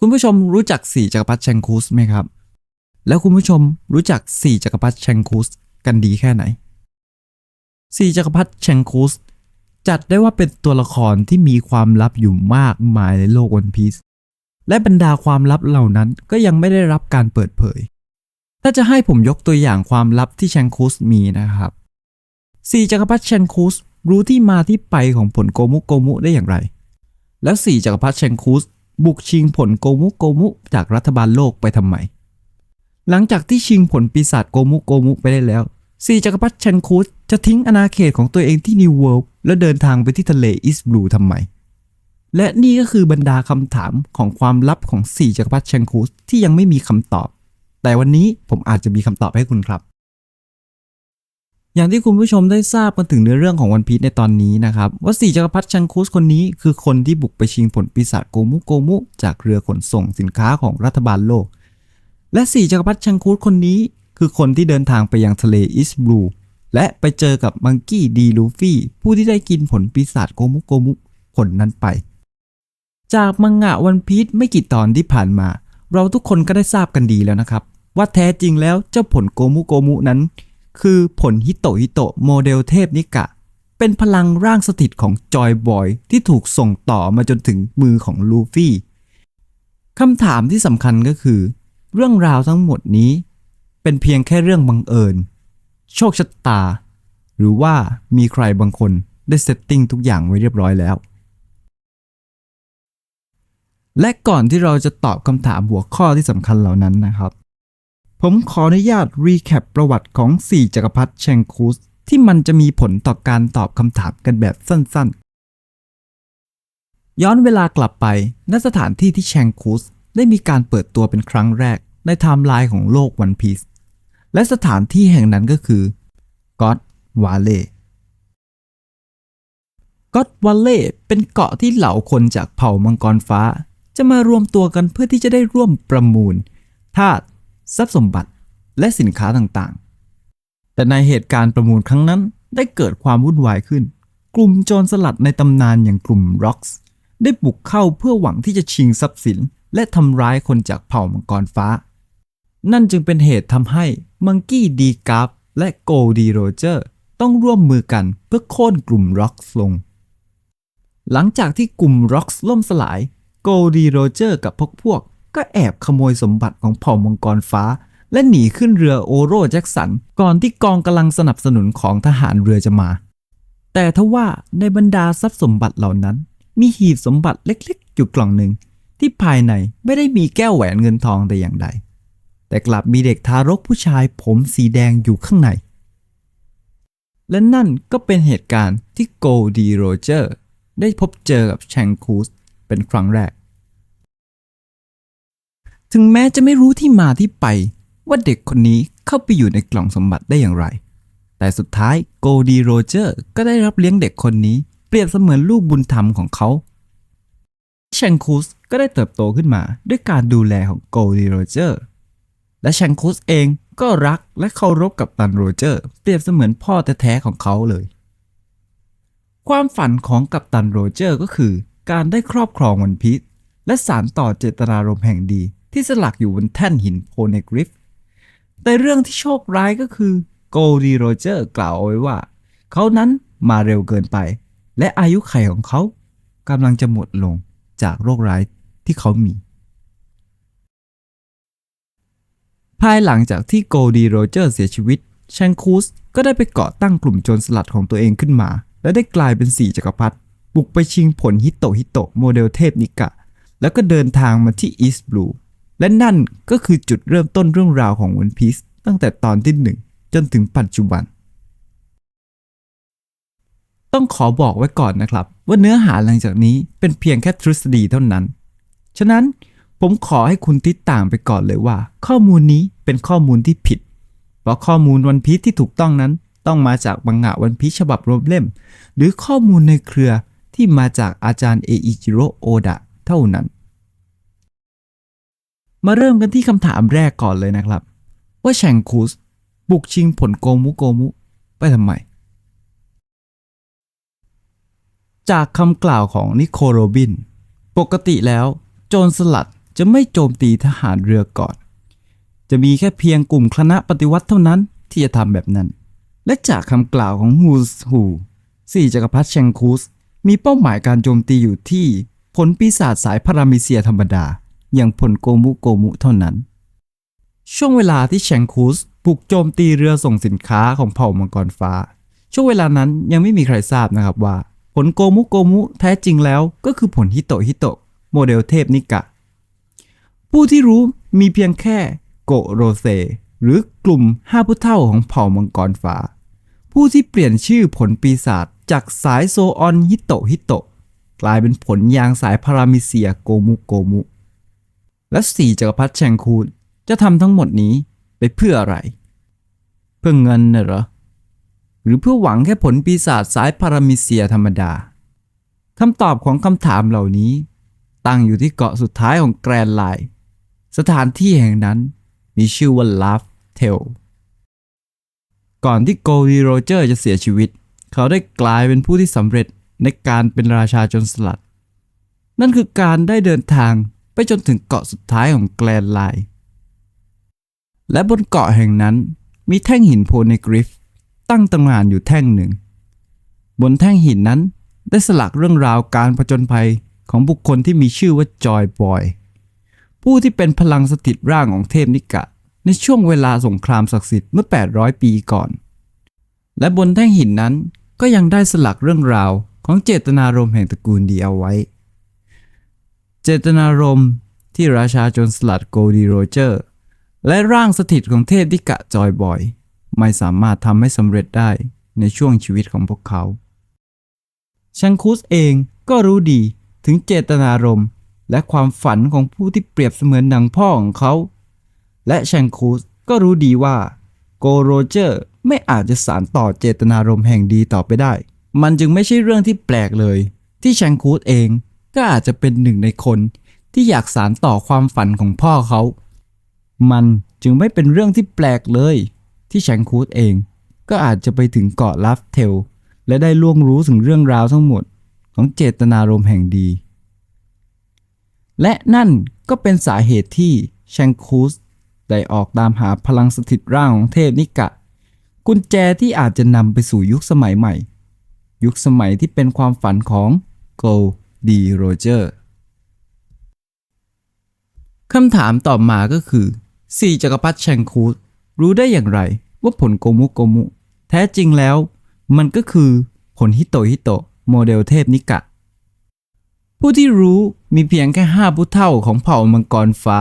คุณผู้ชมรู้จักสี่จักรพรรดิแชงคูสไหมครับ แล้วคุณผู้ชมรู้จักสี่จักรพรรดิแชงคูสกันดีแค่ไหนสี่จักรพรรดิแชงคูสจัดได้ว่าเป็นตัวละครที่มีความลับอยู่มากมายในโลกวันพีซและบรรดาความลับเหล่านั้นก็ยังไม่ได้รับการเปิดเผย ถ้าจะให้ผมยกตัวอย่างความลับที่แชงคูสมีนะครับสี่จักรพรรดิแชงคูสรู้ที่มาที่ไปของผลโกมุโกมุได้อย่างไร แล้วสี่จักรพรรดิแชงคูส บุกชิงผลโกมุโกมุจากรัฐบาลโลกไปทำไม หลังจากที่ชิงผลปีศาจโกมุโกมุไปได้แล้วสี่จักรพรรดิแชงคูสจะทิ้งอาณาเขตของตัวเองที่นิวเวิลด์แล้วเดินทางไปที่ทะเลอิสบลูทำไม และนี่ก็คือบรรดาคำถามของความลับของสี่จักรพรรดิแชงคูสที่ยังไม่มีคำตอบ แต่วันนี้ผมอาจจะมีคำตอบให้คุณครับ อย่างที่คุณผู้ชมได้ทราบกันถึงเนื้อเรื่องของวันพี e ในตอนนี้นะครับว่าสี่จักรพรรดิชังคุสคนนี้คือคนที่บุกไปชิงผลปีศาจโกมุโกมุ จากเรือขนส่งสินค้าของรัฐบาลโลก และสี่จักรพรรดิชังคุสคนนี้ คือคนที่เดินทางไปยังทะเลอิสบลูและไปเจอกับมังกี้ดีลูฟี่ ผู้ที่ได้กินผลปีศาจโกมุโกมุผลนั้นไป จากมังงะวันพีชไม่กี่ตอนที่ผ่านมา เราทุกคนก็ได้ทราบกันดีแล้วนะครับ ว่าแท้จริงแล้วเจ้าผลโกมุโกมุนั้น คือผลฮิโตฮิโตโมเดลเทพนิกะ เป็นพลังร่างสถิตของจอยบอยที่ถูกส่งต่อมาจนถึงมือของลูฟี่คำถามที่สำคัญก็คือ เรื่องราวทั้งหมดนี้ เป็นเพียงแค่เรื่องบังเอิญ โชคชะตา หรือว่ามีใครบางคนได้เซตติ้งทุกอย่างไว้เรียบร้อยแล้ว และก่อนที่เราจะตอบคำถามหัวข้อที่สำคัญเหล่านั้นนะครับ ผมขออนุญาตรีแคปประวัติของ 4 จักรพรรดิแชงคูสที่มันจะมีผลต่อการตอบคำถามกันแบบสั้นๆ ย้อนเวลากลับไปณสถานที่ที่แชงคูสได้มีการเปิดตัวเป็นครั้งแรกในไทม์ไลน์ของโลกวันพีซและสถานที่แห่งนั้นก็คือ God Valley God Valley เป็นเกาะที่เหล่าคนจากเผ่ามังกรฟ้า จะมารวมตัวกันเพื่อที่จะได้ร่วมประมูลธาตุ ทรัพย์สมบัติและสินค้าต่างๆ แต่ในเหตุการณ์ประมูลครั้งนั้นได้เกิดความวุ่นวายขึ้น กลุ่มโจรสลัดในตำนานอย่างกลุ่ม Rocks ได้บุกเข้าเพื่อหวังที่จะชิงทรัพย์สิน และทำร้ายคนจากเผ่ามังกรฟ้า นั่นจึงเป็นเหตุทำให้มังกี้ดีกราฟและโกดีโรเจอร์ต้องร่วมมือกันเพื่อโค่นกลุ่ม Rocks ลง หลังจากที่กลุ่ม Rocks ล่มสลาย โกดีโรเจอร์กับพวกพวก ก็แอบขโมยสมบัติของเผ่ามังกรฟ้า และหนีขึ้นเรือโอโรแจ็คสัน ก่อนที่กองกำลังสนับสนุนของทหารเรือจะมา แต่ทว่าในบรรดาทรัพย์สมบัติเหล่านั้น มีหีบสมบัติเล็กๆ อยู่กล่องหนึ่ง ที่ภายในไม่ได้มีแก้วแหวนเงินทองแต่อย่างใด แต่กลับมีเด็กทารกผู้ชายผมสีแดงอยู่ข้างใน และนั่นก็เป็นเหตุการณ์ที่โกลดีโรเจอร์ได้พบเจอกับแชงคูสเป็นครั้งแรก ถึงแม้จะไม่รู้ที่มาที่ไป ว่าเด็กคนนี้เข้าไปอยู่ในกล่องสมบัติได้อย่างไร แต่สุดท้ายโกดีโรเจอร์ก็ได้รับเลี้ยงเด็กคนนี้ เปรียบเสมือนลูกบุญธรรมของเขาแชงคูสก็ได้เติบโตขึ้นมาด้วยการดูแลของโกดีโรเจอร์ และแชงคูสเองก็รักและเคารพกับตันโรเจอร์ เปรียบเสมือนพ่อแท้ๆของเขาเลย ความฝันของกัปตันโรเจอร์ก็คือ การได้ครอบครองวันพีชและสารต่อเจตนารมณ์แห่งดี ที่สลักอยู่บนแท่นหินโพเนกริฟ แต่เรื่องที่โชคร้ายก็คือโกลดีโรเจอร์กล่าวเอาไว้ว่า เขานั้นมาเร็วเกินไป และอายุไขของเขากำลังจะหมดลงจากโรคร้ายที่เขามี ภายหลังจากที่โกลดีโรเจอร์เสียชีวิตแชงคูสก็ได้ไปเกาะตั้งกลุ่มโจรสลัดของตัวเองขึ้นมา และได้กลายเป็นสี่จักรพรรดิบุกไปชิงผลฮิโตฮิโตโมเดลเทพนิกะ แล้วก็เดินทางมาที่อีสต์บลู และนั่นก็คือจุดเริ่มต้นเรื่องราวของวันพีซตั้งแต่ตอนที่หนึ่งจนถึงปัจจุบัน ต้องขอบอกไว้ก่อนนะครับ ว่าเนื้อหาหลังจากนี้เป็นเพียงแค่ทฤษฎีเท่านั้น ฉะนั้นผมขอให้คุณติดตามไปก่อนเลยว่า ข้อมูลนี้เป็นข้อมูลที่ผิด เพราะข้อมูลวันพีซที่ถูกต้องนั้น ต้องมาจากบังงะวันพีซฉบับรวมเล่ม หรือข้อมูลในเครือที่มาจากอาจารย์เออิจิโร่โอดะเท่านั้น มาเริ่มกันที่คำถามแรกก่อนเลยนะครับ ว่าแชงคูสบุกชิงผลโกมุโกมุ ไปทำไม จากคำกล่าวของนิโคโรบิน ปกติแล้ว โจรสลัดจะไม่โจมตีทหารเรือก่อน จะมีแค่เพียงกลุ่มคณะปฏิวัติเท่านั้นที่จะทำแบบนั้น และจากคำกล่าวของฮูสฮูสี่จักรพรรดิแชงคูสมีเป้าหมายการโจมตีอยู่ที่ผลปีศาจสายพารามิเซียธรรมดา อย่างผลโกมุโกมุเท่านั้น ช่วงเวลาที่แชงคูสบุกโจมตีเรือส่งสินค้าของเผ่ามังกรฟ้า ช่วงเวลานั้นยังไม่มีใครทราบนะครับว่า ผลโกมุโกมุแท้จริงแล้วก็คือผลฮิโตฮิโตโมเดลเทพนิกะ ผู้ที่รู้มีเพียงแค่โกโรเซ หรือกลุ่มห้าผู้เท่าของเผ่ามังกรฟ้า ผู้ที่เปลี่ยนชื่อผลปีศาจจากสายโซออนฮิโตฮิโตกลายเป็นผลยางสายพารามิเซียโกมุโกมุ และสี่จักรพรรดิแชงคูดจะทำทั้งหมดนี้ไปเพื่ออะไร เพื่อเงินน่ะเหรอ หรือเพื่อหวังแค่ผลปีศาจสายพารามิเซียธรรมดาคำตอบของคำถามเหล่านี้ ตั้งอยู่ที่เกาะสุดท้ายของแกรนไลน์สถานที่แห่งนั้นมีชื่อว่าลาฟเทลก่อนที่โกลีโรเจอร์จะเสียชีวิต เขาได้กลายเป็นผู้ที่สำเร็จในการเป็นราชาจนสลัด นั่นคือการได้เดินทาง ไปจนถึงเกาะสุดท้ายของแกลนไลน์และบนเกาะแห่งนั้นมีแท่งหินโพเนกริฟ ตั้งตำนานอยู่แท่งหนึ่ง บนแท่งหินนั้นได้สลักเรื่องราวการผจญภัยของบุคคลที่มีชื่อว่าจอยบอย ผู้ที่เป็นพลังสถิตร่างของเทพนิกะ ในช่วงเวลาสงครามศักดิ์สิทธิ์เมื่อ 800 ปีก่อน และบนแท่งหินนั้นก็ยังได้สลักเรื่องราวของเจตนารมณ์แห่งตระกูลดีเอาไว้ เจตนารมณ์ที่ราชาโจนสลัดโกลดีโรเจอร์ และร่างสถิตของเทพนิกะจอยบอย ไม่สามารถทำให้สำเร็จได้ในช่วงชีวิตของพวกเขา ชังคุสเองก็รู้ดีถึงเจตนารมณ์และความฝันของผู้ที่เปรียบเสมือนดังพ่อของเขา และชังคุสก็รู้ดีว่าโกโรเจอร์ไม่อาจจะสานต่อเจตนารมณ์แห่งดีต่อไปได้ มันจึงไม่ใช่เรื่องที่แปลกเลย ที่ชังคุสเอง ก็อาจจะเป็นหนึ่งในคนที่อยากสานต่อความฝันของพ่อเขา มันจึงไม่เป็นเรื่องที่แปลกเลย ที่แชงคูดเองก็อาจจะไปถึงเกาะลัฟเทล และได้ล่วงรู้ถึงเรื่องราวทั้งหมดของเจตนารมณ์แห่งดี และนั่นก็เป็นสาเหตุที่แชงคูสได้ออกตามหาพลังสถิตร่างของเทพนิกะ กุญแจที่อาจจะนำไปสู่ยุคสมัยใหม่ ยุคสมัยที่เป็นความฝันของโกล ดีโรเจอร์คำถามต่อมาก็คือสี่จักรพรรดิแชงคูดรู้ได้อย่างไรว่าผลโกมุโกมุ แท้จริงแล้ว มันก็คือผลฮิโตฮิโตะโมเดลเทพนิกะ ผู้ที่รู้มีเพียงแค่ห้าผู้เท่าของเผ่ามังกรฟ้า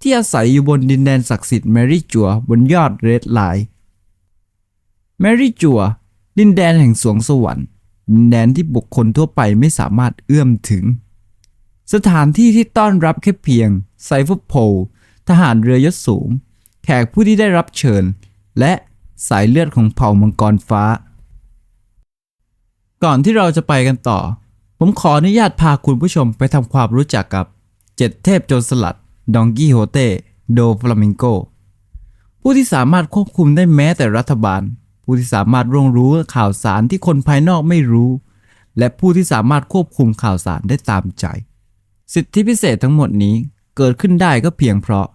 ที่อาศัยอยู่บนดินแดนศักดิ์สิทธิ์แมรี่จัวบนยอดเรดไลน์แมรี่จัวดินแดนแห่งสวงสวรรค์ แดนที่บุคคลทั่วไปไม่สามารถเอื้อมถึง สถานที่ที่ต้อนรับแค่เพียงไซเฟอร์โพลทหารเรือยศสูง แขกผู้ที่ได้รับเชิญ และสายเลือดของเผ่ามังกรฟ้า ก่อนที่เราจะไปกันต่อ ผมขออนุญาตพาคุณผู้ชมไปทำความรู้จักกับเจ็ดเทพโจรสลัด ดองกี้โฮเต้ โดฟลามิงโก ผู้ที่สามารถควบคุมได้แม้แต่รัฐบาล ผู้ที่สามารถร่วงรู้ข่าวสารที่คนภายนอกไม่รู้ และผู้ที่สามารถควบคุมข่าวสารได้ตามใจ สิทธิพิเศษทั้งหมดนี้เกิดขึ้นได้ก็เพียงเพราะ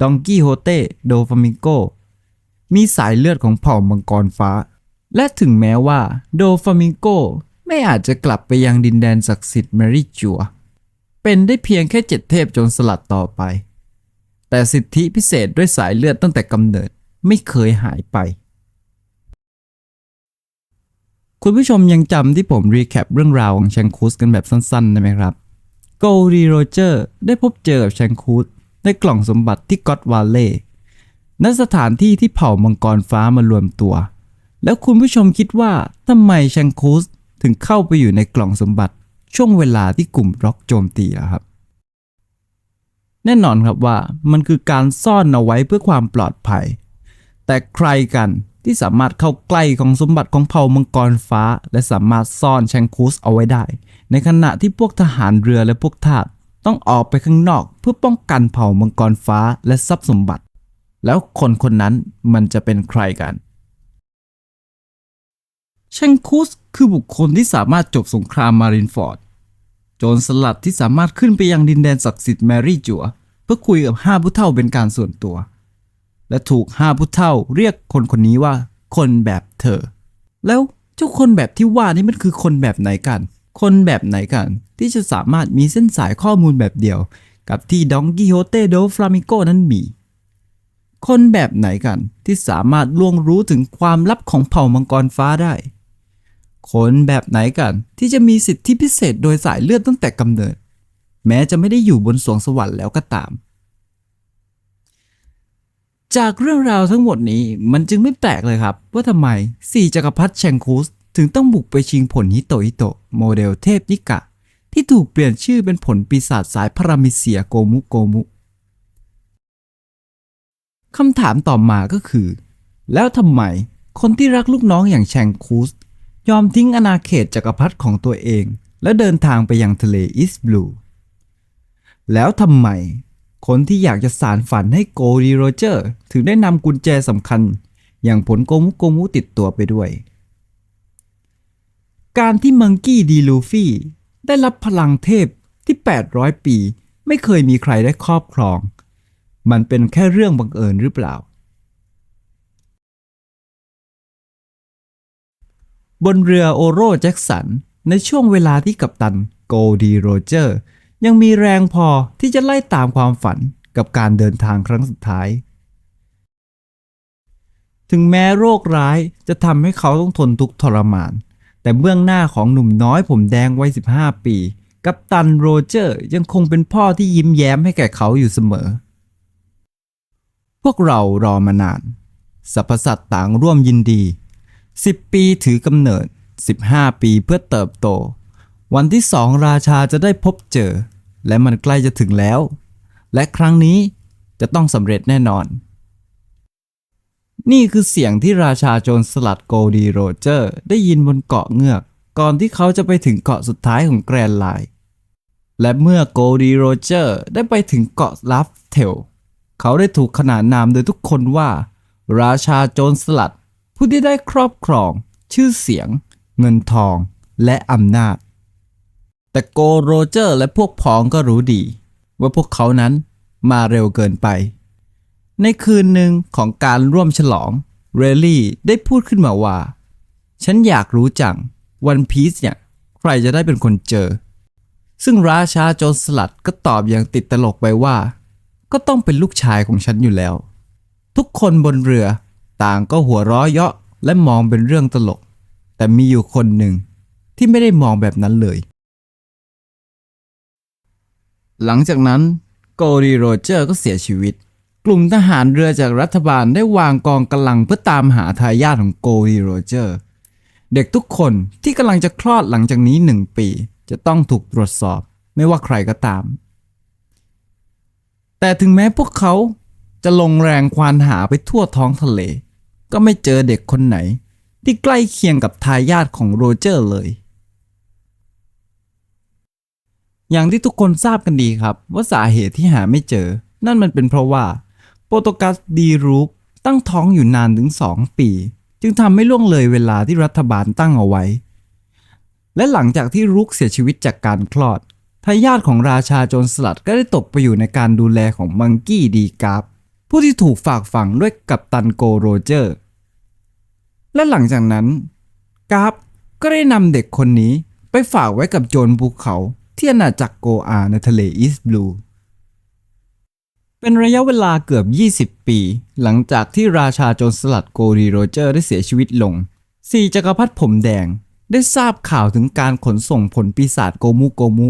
ดองกี้โฮเต้โดฟามิโกมีสายเลือดของเผ่ามังกรฟ้า และถึงแม้ว่าโดฟามิโกไม่อาจจะกลับไปยังดินแดนศักดิ์สิทธิ์แมริจัว เป็นได้เพียงแค่เจ็ดเทพโจรสลัดต่อไป แต่สิทธิพิเศษด้วยสายเลือดตั้งแต่กำเนิดไม่เคยหายไป คุณผู้ชมยังจำที่ผมรีแคปเรื่องราวของแชงคุสกันแบบสั้นๆได้ไหมครับโกลดีโรเจอร์ได้พบเจอกับแชงคูดในกล่องสมบัติที่ก็อตวาเล่ณสถานที่ที่เผ่ามังกรฟ้ามารวมตัว แล้วคุณผู้ชมคิดว่าทำไมแชงคูสถึงเข้าไปอยู่ในกล่องสมบัติช่วงเวลาที่กลุ่มร็อกโจมตีล่ะครับ แน่นอนครับว่ามันคือการซ่อนเอาไว้เพื่อความปลอดภัย แต่ใครกัน ที่สามารถเข้าใกล้ของสมบัติของเผ่ามังกรฟ้า และสามารถซ่อนแชงคูสเอาไว้ได้ ในขณะที่พวกทหารเรือและพวกทาสต้องออกไปข้างนอกเพื่อป้องกันเผ่ามังกรฟ้าและทรัพย์สมบัติ แล้วคนคนนั้นมันจะเป็นใครกันแชงคูสคือบุคคลที่สามารถจบสงครามมารินฟอร์ด โจรสลัดที่สามารถขึ้นไปยังดินแดนศักดิ์สิทธิ์แมรี่จัว เพื่อคุยกับห้าผู้เฒ่าเป็นการส่วนตัว และถูกห้าผู้เฒ่าเรียกคนคนนี้ว่า คนแบบเธอ แล้วเจ้าคนแบบที่ว่านี่มันคือคนแบบไหนกัน คนแบบไหนกัน ที่จะสามารถมีเส้นสายข้อมูลแบบเดียว กับที่ดองกิโฮเตโดฟลามิโกนั้นมี คนแบบไหนกันที่สามารถล่วงรู้ถึงความลับของเผ่ามังกรฟ้าได้ คนแบบไหนกันที่จะมีสิทธิพิเศษโดยสายเลือดตั้งแต่กำเนิด แม้จะไม่ได้อยู่บนสวงสวรรค์แล้วก็ตาม จากเรื่องราวทั้งหมดนี้มันจึงไม่แปลกเลยครับ ว่าทำไมสี่จักรพรรดิแชงคูสถึงต้องบุกไปชิงผลฮิโตฮิโตโมเดลเทพนิกะ ที่ถูกเปลี่ยนชื่อเป็นผลปีศาจสายพารามิเซียโกมุโกมุคำถามต่อมาก็คือ แล้วทำไมคนที่รักลูกน้องอย่างแชงคูสยอมทิ้งอาณาเขตจักรพรรดิของตัวเอง และเดินทางไปยังทะเลอิสบลู แล้วทำไม คนที่อยากจะสารฝันให้โกดีโรเจอร์ ถึงได้นำกุญแจสำคัญ อย่างผลโกมุโกมุติดตัวไปด้วย การที่มังกี้ดีลูฟี่ได้รับพลังเทพที่ 800 ปี ไม่เคยมีใครได้ครอบครอง มันเป็นแค่เรื่องบังเอิญหรือเปล่า บนเรือโอโรแจ็คสันในช่วงเวลาที่กัปตันโกดีโรเจอร์ ยังมีแรงพอที่จะไล่ตามความฝันกับการเดินทางครั้งสุดท้าย ถึงแม้โรคร้ายจะทำให้เขาต้องทนทุกข์ทรมาน แต่เบื้องหน้าของหนุ่มน้อยผมแดงวัย 15 ปี กัปตันโรเจอร์ยังคงเป็นพ่อที่ยิ้มแย้มให้แก่เขาอยู่เสมอ พวกเรารอมานานสรรพสัตว์ต่างร่วมยินดี 10 ปีถือกำเนิด 15 ปีเพื่อเติบโต วันที่สองราชาจะได้พบเจอ และมันใกล้จะถึงแล้ว และครั้งนี้จะต้องสำเร็จแน่นอน นี่คือเสียงที่ราชาโจรสลัดโกลดีโรเจอร์ ได้ยินบนเกาะเงือก ก่อนที่เขาจะไปถึงเกาะสุดท้ายของแกรนไลน์และเมื่อโกลดีโรเจอร์ได้ไปถึงเกาะลัฟเทล เขาได้ถูกขนานนามโดยทุกคนว่า ราชาโจรสลัด ผู้ที่ได้ครอบครอง ชื่อเสียง เงินทอง และอำนาจ แต่โกโรเจอร์และพวกพ้องก็รู้ดี ว่าพวกเขานั้นมาเร็วเกินไป ในคืนหนึ่งของการร่วมฉลอง เรลลี่ได้พูดขึ้นมาว่า ฉันอยากรู้จังวันพีซเนี่ย ใครจะได้เป็นคนเจอ ซึ่งราชาโจรสลัดก็ตอบอย่างติดตลกไปว่า ก็ต้องเป็นลูกชายของฉันอยู่แล้ว ทุกคนบนเรือต่างก็หัวเราะเยาะและมองเป็นเรื่องตลก แต่มีอยู่คนหนึ่งที่ไม่ได้มองแบบนั้นเลย หลังจากนั้นโกดีโรเจอร์ก็เสียชีวิต กลุ่มทหารเรือจากรัฐบาลได้วางกองกำลังเพื่อตามหาทายาทของโกดีโรเจอร์ เด็กทุกคนที่กำลังจะคลอดหลังจากนี้หนึ่งปี จะต้องถูกตรวจสอบไม่ว่าใครก็ตาม แต่ถึงแม้พวกเขาจะลงแรงควานหาไปทั่วท้องทะเล ก็ไม่เจอเด็กคนไหน ที่ใกล้เคียงกับทายาทของโรเจอร์เลย อย่างที่ทุกคนทราบกันดีครับ ว่าสาเหตุที่หาไม่เจอ นั่นมันเป็นเพราะว่าโปรโตกัสดีรูกตั้งท้องอยู่นานถึง 2 ปี จึงทำให้ล่วงเลยเวลาที่รัฐบาลตั้งเอาไว้ และหลังจากที่รุกเสียชีวิตจากการคลอดทายาทของราชาโจรสลัดก็ได้ตกไปอยู่ในการดูแลของมังกี้ดีกราฟผู้ที่ถูกฝากฝังด้วยกัปตันโกโรเจอร์ และหลังจากนั้นกราฟก็ได้นำเด็กคนนี้ไปฝากไว้กับโจรภูเขา ที่อาณาจักรโกอาในทะเลอีสต์บลู เป็นระยะเวลาเกือบ 20 ปี หลังจากที่ราชาโจรสลัดโกรีโรเจอร์ได้เสียชีวิตลงสี่จักรพรรดิผมแดงได้ทราบข่าวถึงการขนส่งผลปีศาจโกมุโกมุ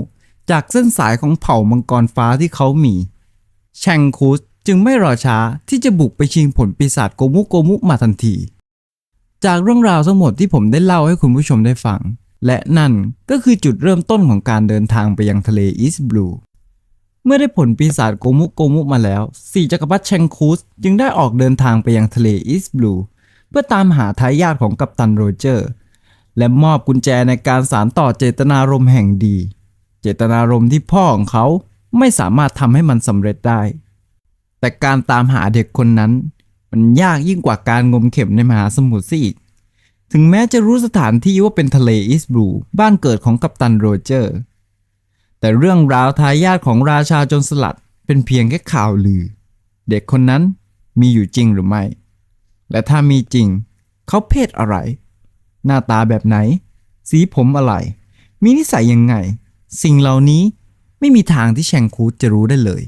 จากเส้นสายของเผ่ามังกรฟ้าที่เขามี แชงคูสจึงไม่รอช้าที่จะบุกไปชิงผลปีศาจโกมุโกมุมาทันที จากเรื่องราวทั้งหมดที่ผมได้เล่าให้คุณผู้ชมได้ฟัง และนั่นก็คือจุดเริ่มต้นของการเดินทางไปยังทะเลอีสต์บลูเมื่อได้ผลปีศาจโกมุโกมุมาแล้วสี่จักรพรรดิแชงคูสจึงได้ออกเดินทางไปยังทะเลอีสต์บลูเพื่อตามหาทายาทของกัปตันโรเจอร์ และมอบกุญแจในการสารต่อเจตนารมณ์แห่งดี เจตนารมณ์ที่พ่อของเขาไม่สามารถทำให้มันสำเร็จได้ แต่การตามหาเด็กคนนั้น มันยากยิ่งกว่าการงมเข็มในมหาสมุทรซะอีก ถึงแม้จะรู้สถานที่ว่าเป็นทะเลอีสต์บลูบ้านเกิดของกัปตันโรเจอร์ แต่เรื่องราวทายาทของราชาจนสลัดเป็นเพียงแค่ข่าวลือ เด็กคนนั้นมีอยู่จริงหรือไม่ และถ้ามีจริง เขาเพศอะไร หน้าตาแบบไหน สีผมอะไร มีนิสัยยังไง สิ่งเหล่านี้ไม่มีทางที่แชงคูดจะรู้ได้เลย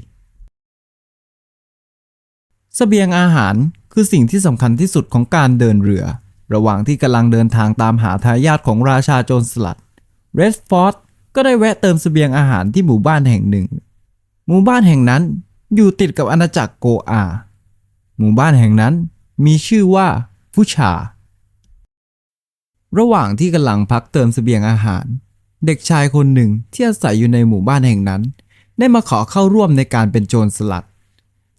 สเสบียงอาหารคือสิ่งที่สำคัญที่สุดของการเดินเรือ ระหว่างที่กำลังเดินทางตามหาทายาทของราชาโจรสลัด เรดฟอร์ดก็ได้แวะเติมเสบียงอาหารที่หมู่บ้านแห่งหนึ่ง หมู่บ้านแห่งนั้นอยู่ติดกับอาณาจักรโกอา หมู่บ้านแห่งนั้นมีชื่อว่าฟุชา ระหว่างที่กำลังพักเติมเสบียงอาหาร เด็กชายคนหนึ่งที่อาศัยอยู่ในหมู่บ้านแห่งนั้น ได้มาขอเข้าร่วมในการเป็นโจรสลัด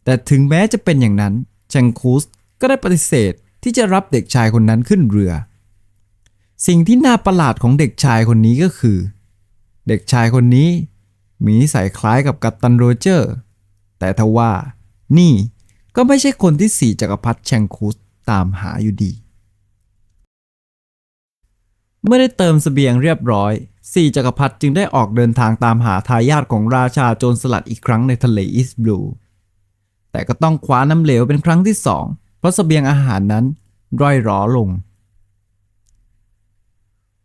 แต่ถึงแม้จะเป็นอย่างนั้นแชงคูสก็ได้ปฏิเสธ ที่จะรับเด็กชายคนนั้นขึ้นเรือ สิ่งที่น่าประหลาดของเด็กชายคนนี้ก็คือ เด็กชายคนนี้มีนิสัยคล้ายกับกัปตันโรเจอร์ แต่ทว่า นี่ก็ไม่ใช่คนที่สี่จักรพรรดิแชงคูสตามหาอยู่ดี เมื่อได้เติมเสบียงเรียบร้อย สี่จักรพรรดิจึงได้ออกเดินทางตามหาทายาทของราชาโจรสลัดอีกครั้งในทะเลอีสต์บลู แต่ก็ต้องคว้าน้ำเหลวเป็นครั้งที่สอง เพราะเสบียงอาหารนั้นร่อยหรอลง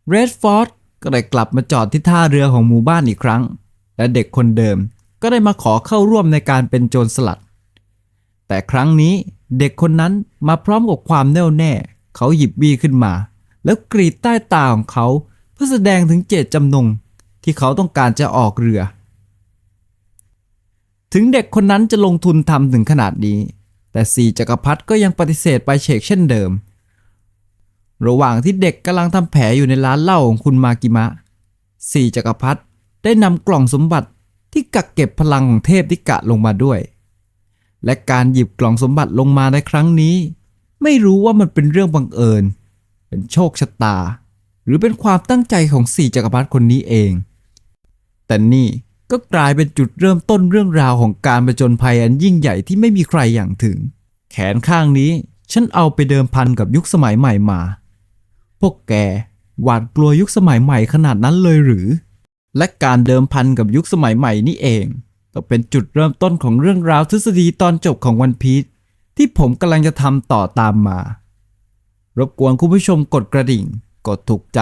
เรดฟอร์ดก็ได้กลับมาจอดที่ท่าเรือของหมู่บ้านอีกครั้ง และเด็กคนเดิมก็ได้มาขอเข้าร่วมในการเป็นโจรสลัด แต่ครั้งนี้เด็กคนนั้นมาพร้อมกับความแน่วแน่ เขาหยิบบี้ขึ้นมา แล้วกรีดใต้ตาของเขาเพื่อแสดงถึงเจตจำนง ที่เขาต้องการจะออกเรือ ถึงเด็กคนนั้นจะลงทุนทำถึงขนาดนี้ แต่สี่จักรพรรดิก็ยังปฏิเสธไปเฉกเช่นเดิม ระหว่างที่เด็กกำลังทำแผลอยู่ในร้านเหล้าของคุณมากิมะสี่จักรพรรดิได้นำกล่องสมบัติที่กักเก็บพลังของเทพทิกะลงมาด้วย และการหยิบกล่องสมบัติลงมาในครั้งนี้ ไม่รู้ว่ามันเป็นเรื่องบังเอิญ เป็นโชคชะตา หรือเป็นความตั้งใจของสี่จักรพรรดิคนนี้เอง แต่นี่ ก็กลายเป็นจุดเริ่มต้นเรื่องราวของการประจนภัยอันยิ่งใหญ่ที่ไม่มีใครอย่างถึง แขนข้างนี้ ฉันเอาไปเดิมพันกับยุคสมัยใหม่มา พวกแกหวาดกลัวยุคสมัยใหม่ขนาดนั้นเลยหรือ และการเดิมพันกับยุคสมัยใหม่นี่เอง ก็เป็นจุดเริ่มต้นของเรื่องราวทฤษฎีตอนจบของวันพีชที่ผมกำลังจะทำต่อตามมา รบกวนคุณผู้ชมกดกระดิ่ง กดถูกใจ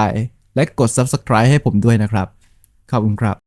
และกด Subscribe ให้ผมด้วยนะครับ ขอบคุณครับ